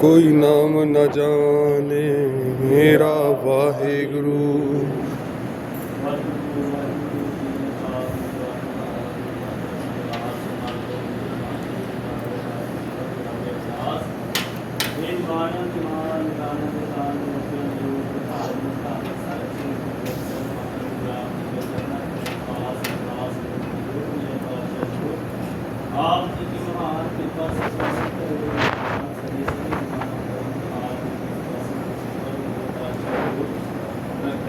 ਕੋਈ ਨਾਮ ਨਾ ਜਾਣੇ ਮੇਰਾ ਵਾਹਿਗੁਰੂ।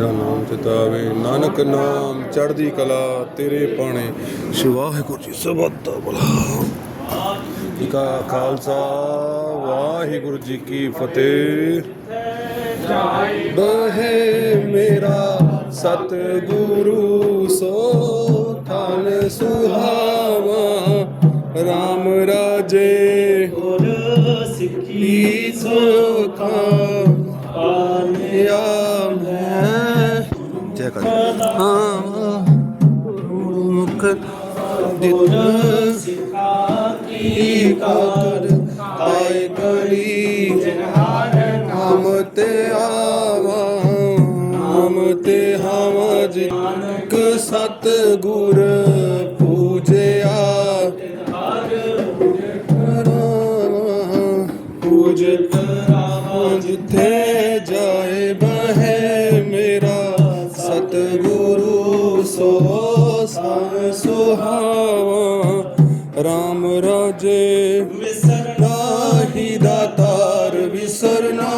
ਤੇਰਾ ਨਾਮ ਚਿਤਾਵੇ ਨਾਨਕ ਨਾਮ ਚੜ੍ਹਦੀ ਕਲਾ ਤੇਰੇ ਪਾਣੇ। ਵਾਹਿਗੁਰੂ ਜੀ ਸਬਦ ਦਾ ਜੀ ਕਾ ਖਾਲਸਾ, ਵਾਹਿਗੁਰੂ ਜੀ ਕੀ ਫਤਿਹ। ਬਹੇ ਮੇਰਾ ਸਤਿਗੁਰੂ, ਸੋ ਥਾਨ ਸੁਹਾਵਾ RAM ਰਾਜੇ। ਗੁਰ ਸਿੱਖੀ ਕੀ ਸੁਖਾ ਹਾਂ ਮੁਖ ਦਿਨ ਸਿਖਾ ਕੀ ਕਾਕਰ ਆਏ ਕਰੀ ਹਮ ਤੇ ਆਵਾ। ਹਮ ਤੇ ਹਮ ਜਿਨਕ ਸਤ ਗੁਰ ਪੂਜਿਆ ਪੂਜਤ ਰਾਮ ਸੁਹਾਵਾ। RAM ਰਾਜੇ ਵਿਸਰ ਨਾਹੀ ਦਾਤਾਰ ਵਿਸਰਨਾ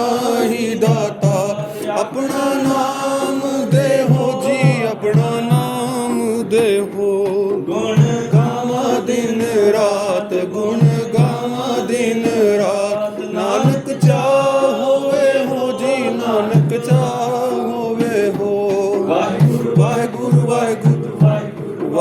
ਹੀ ਦਾਤਾ ਆਪਣਾ ਨਾਮ ਦੇਹੋ ਜੀ, ਆਪਣਾ ਨਾਮ ਦੇਹੋ। ਗੁਣ ਗਾਵਾਂ ਦਿਨ ਰਾਤ, ਗੁਣ ਗਾਵਾਂ ਦਿਨ ਰਾਤ। ਨਾਨਕ ਚਾ ਹੋਵੇ ਹੋ ਜੀ, ਨਾਨਕ ਚਾ ਹੋਵੇ ਹੋ। ਵਾਹਿਗੁਰੂ ਵਾਹਿਗੁਰੂ।